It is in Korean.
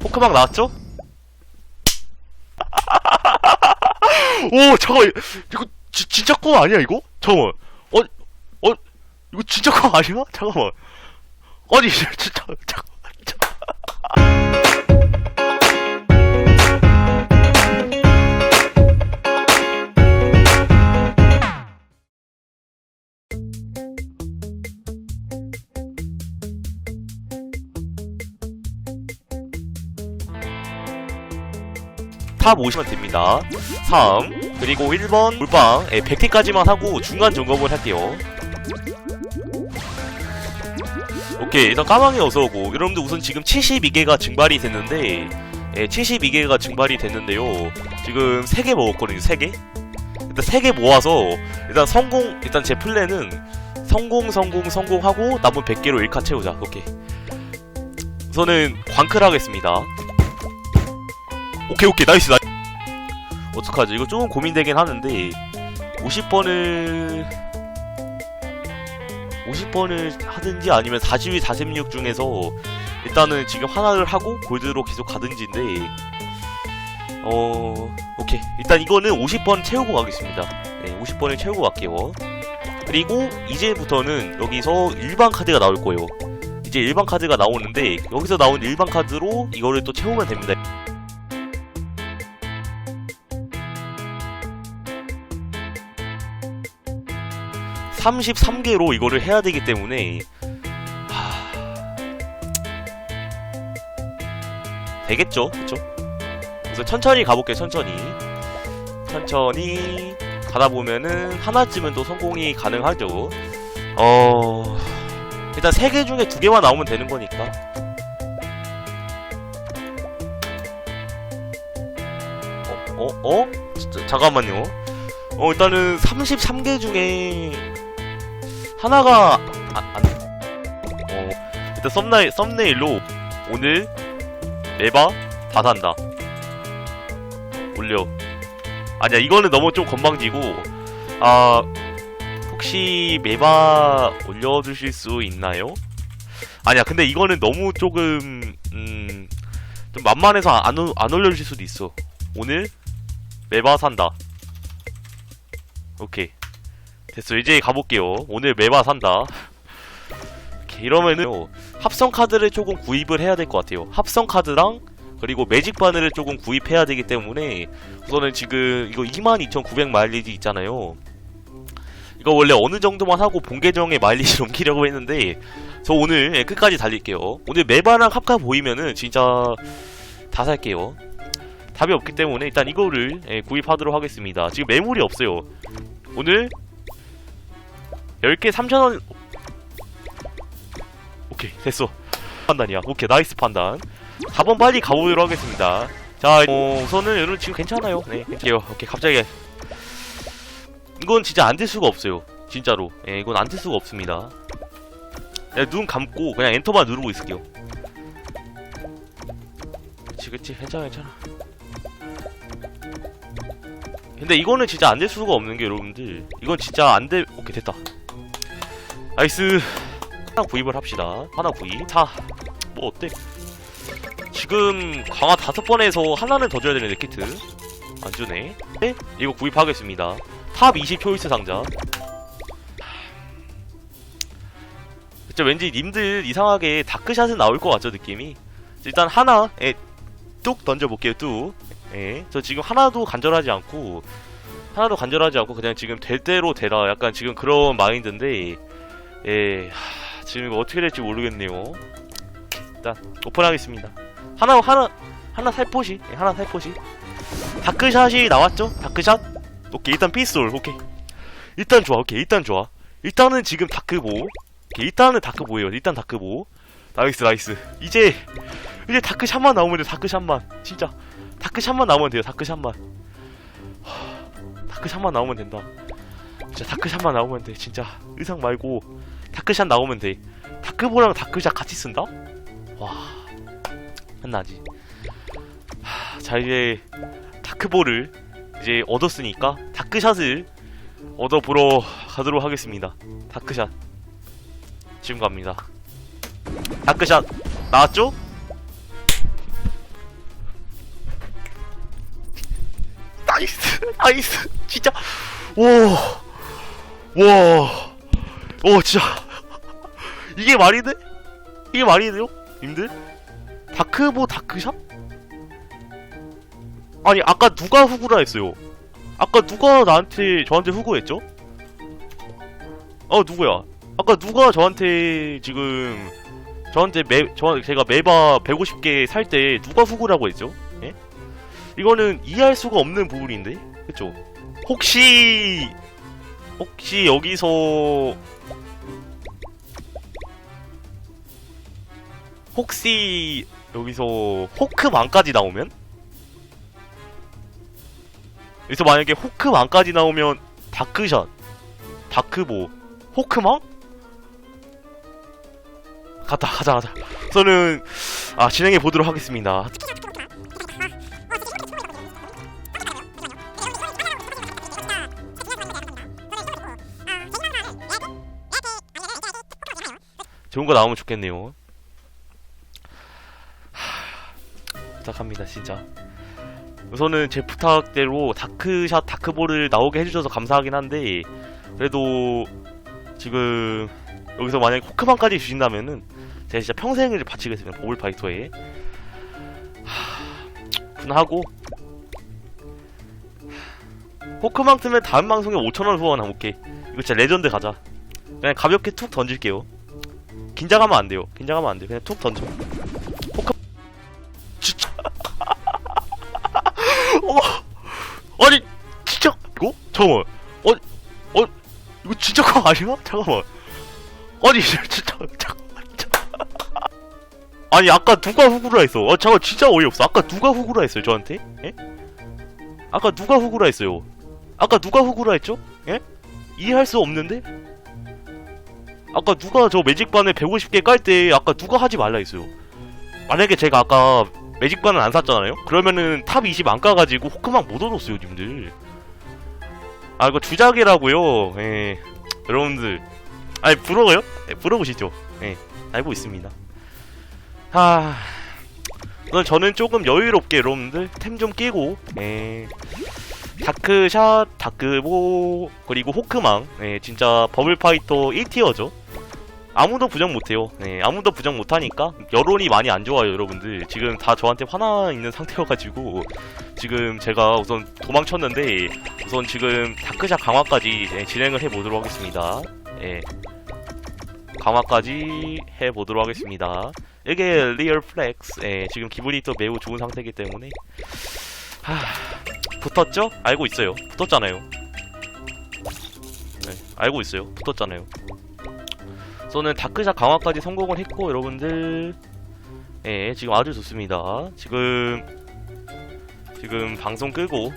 포크막 나왔죠? 오 잠깐 이거 지, 진짜 꽝 아니야 이거? 잠깐만 어? 어? 이거 진짜 꽝 아니야? 잠깐만 아니 진짜 잠깐만 탑 오시면 됩니다. 3 그리고 1번 물방 예, 100티까지만 하고 중간 점검을 할게요. 오케이 일단 까망이 어서오고. 여러분들 우선 지금 72개가 증발이 됐는데 예, 72개가 증발이 됐는데요. 지금 3개 먹었거든요 3개? 일단 3개 모아서 일단 성공 일단 제 플랜은 성공 성공 성공하고 남은 100개로 1카 채우자. 오케이. 우선은 광클 하겠습니다 오케이 오케이. 나이스 나이스. 어떡하지? 이거 조금 고민되긴 하는데 50번을 50번을 하든지 아니면 42, 46 중에서 일단은 지금 하나를 하고 골드로 계속 가든지인데 어 오케이. 일단 이거는 50번 채우고 가겠습니다. 네 50번을 채우고 갈게요. 그리고 이제부터는 여기서 일반 카드가 나올 거예요. 이제 일반 카드가 나오는데 여기서 나온 일반 카드로 이거를 또 채우면 됩니다 33개로 이거를 해야 되기 때문에 하... 되겠죠, 그쵸? 그래서 천천히 가볼게요, 천천히. 천천히 가다 보면은 하나쯤은 또 성공이 가능하죠. 어 일단 세개 중에 두 개만 나오면 되는 거니까. 어, 어, 어? 진짜, 잠깐만요. 어, 일단은 33개 중에 하나가 안, 안, 어 일단 썸네일 썸네일로 오늘 메바 다 산다. 올려. 아니야 이거는 너무 좀 건방지고 아 혹시 메바 올려주실 수 있나요? 아니야 근데 이거는 너무 조금 음 좀 만만해서 안, 올- 안 올려주실 수도 있어. 오늘 메바 산다. 오케이 됐어. 이제 가볼게요. 오늘 메바 산다. 이러면은 합성 카드를 조금 구입을 해야 될 것 같아요. 합성 카드랑 그리고 매직 바늘을 조금 구입해야 되기 때문에 우선은 지금 이거 22,900 마일리지 있잖아요. 이거 원래 어느 정도만 하고 본 계정에 마일리지 옮기려고 했는데 저 오늘 예, 끝까지 달릴게요. 오늘 메바랑 합카 보이면은 진짜 다 살게요. 답이 없기 때문에 일단 이거를 예, 구입하도록 하겠습니다. 지금 매물이 없어요. 오늘 10개 3,000원. 오케이 됐어. 판단이야. 오케이 나이스 판단. 4번 빨리 가보도록 하겠습니다. 자 어, 우선은 여러분 지금 괜찮아요? 네 괜찮아요. 오케이 갑자기. 이건 진짜 안 될 수가 없어요. 진짜로. 예 이건 안 될 수가 없습니다. 네, 눈 감고 그냥 엔터만 누르고 있을게요. 그치 그치. 괜찮아 괜찮아. 근데 이거는 진짜 안 될 수가 없는 게 여러분들. 이건 진짜 안 될 오케이 됐다 나이스. 하나 구입을 합시다. 하나 구입. 자뭐 어때? 지금 강화 다섯 번에서 하나는 더 줘야 되는데 키트. 안 주네. 네? 이거 구입하겠습니다. 탑 20 초이스 상자. 진짜 왠지 님들 이상하게 다크샷은 나올 것 같죠 느낌이? 일단 하나 에, 뚝 던져볼게요 뚝. 예, 저 지금 하나도 간절하지 않고 하나도 간절하지 않고 그냥 지금 될 대로 되라. 약간 지금 그런 마인드인데 예, 하, 지금 이거 어떻게 될지 모르겠네요. 일단 오픈하겠습니다. 하나 하나 하나 살포시. 예, 하나 살포시. 다크샷이 나왔죠? 다크샷? 오케이 일단 피스톨 오케이. 일단 좋아 오케이 일단 좋아. 일단은 지금 다크보. 오케이 일단은 다크보예요. 일단 다크보. 나이스 나이스. 이제 이제 다크샷만 나오면 돼 다크샷만. 진짜. 다크샷만 나오면 돼요 다크샷만. 하, 다크샷만 나오면 된다. 진짜 다크샷만 나오면 돼 진짜. 의상 말고 다크샷 나오면 돼. 다크보랑 다크샷 같이 쓴다? 와 한나지. 자 이제 다크볼을 이제 얻었으니까 다크샷을 얻어보러 가도록 하겠습니다. 다크샷. 지금 갑니다. 다크샷 나왔죠? 나이스 나이스. 진짜. 와와와 진짜. 이게 말이 돼? 이게 말이 돼요? 님들? 다크보 다크샷? 아니 아까 누가 후구라 했어요? 아까 누가 나한테 저한테 후구했죠? 어 누구야? 아까 누가 저한테 지금 저한테 매 저 제가 매바 150개 살 때 누가 후구라고 했죠? 예? 이거는 이해할 수가 없는 부분인데, 그쵸? 혹시 혹시 여기서 혹시 여기서 호크만까지 나오면? 여기서 만약에 호크만까지 나오면 다크샷, 다크보, 호크망? 가자 가자 가자 저는 아 진행해 보도록 하겠습니다 좋은 거 나오면 좋겠네요 하, 부탁합니다 진짜. 우선은 제 부탁대로 다크샷 다크볼을 나오게 해주셔서 감사하긴 한데 그래도 지금 여기서 만약에 호크만까지 주신다면은 제가 진짜 평생을 바치겠습니다 보물 파이터에. 하... 분하고. 호크만 뜨면 다음 방송에 5천원 후원 오케이 이거 진짜 레전드 가자. 그냥 가볍게 툭 던질게요. 긴장하면 안 돼요. 긴장하면 안 돼. 그냥 툭 던져 잠깐만 어 어, 이거 진짜 그거 아니야? 잠깐만 아니 진짜 잠깐만. 아니 아까 누가 후구라 했어 아 잠깐 진짜 어이없어 아까 누가 후구라 했어요 저한테? 예? 아까 누가 후구라 했어요 아까 누가 후구라 했죠? 예? 이해할 수 없는데? 아까 누가 저 매직반에 150개 깔 때 아까 누가 하지 말라 했어요 만약에 제가 아까 매직반을 안 샀잖아요? 그러면은 탑 20 안 까가지고 호크막 못 얻었어요 님들 아 이거 주작이라고요. 예. 여러분들. 아니 부러워요? 네, 부러우시죠? 예 알고 있습니다. 아 오늘 저는 조금 여유롭게 여러분들 템 좀 끼고 예. 다크샷, 다크보 그리고 호크망. 예 진짜 버블파이터 1티어죠 아무도 부정 못해요. 예 아무도 부정 못하니까 여론이 많이 안 좋아요 여러분들. 지금 다 저한테 화나 있는 상태여가지고 지금 제가 우선 도망쳤는데 우선 지금 다크샷 강화까지 예, 진행을 해보도록 하겠습니다. 예 강화까지 해보도록 하겠습니다. 이게 리얼 플렉스. 예, 지금 기분이 또 매우 좋은 상태이기 때문에. 하... 붙었죠? 알고 있어요. 붙었잖아요. 네, 알고 있어요. 붙었잖아요 저는 다크샷 강화까지 성공을 했고 여러분들. 예 지금 아주 좋습니다. 지금 지금 방송 끄고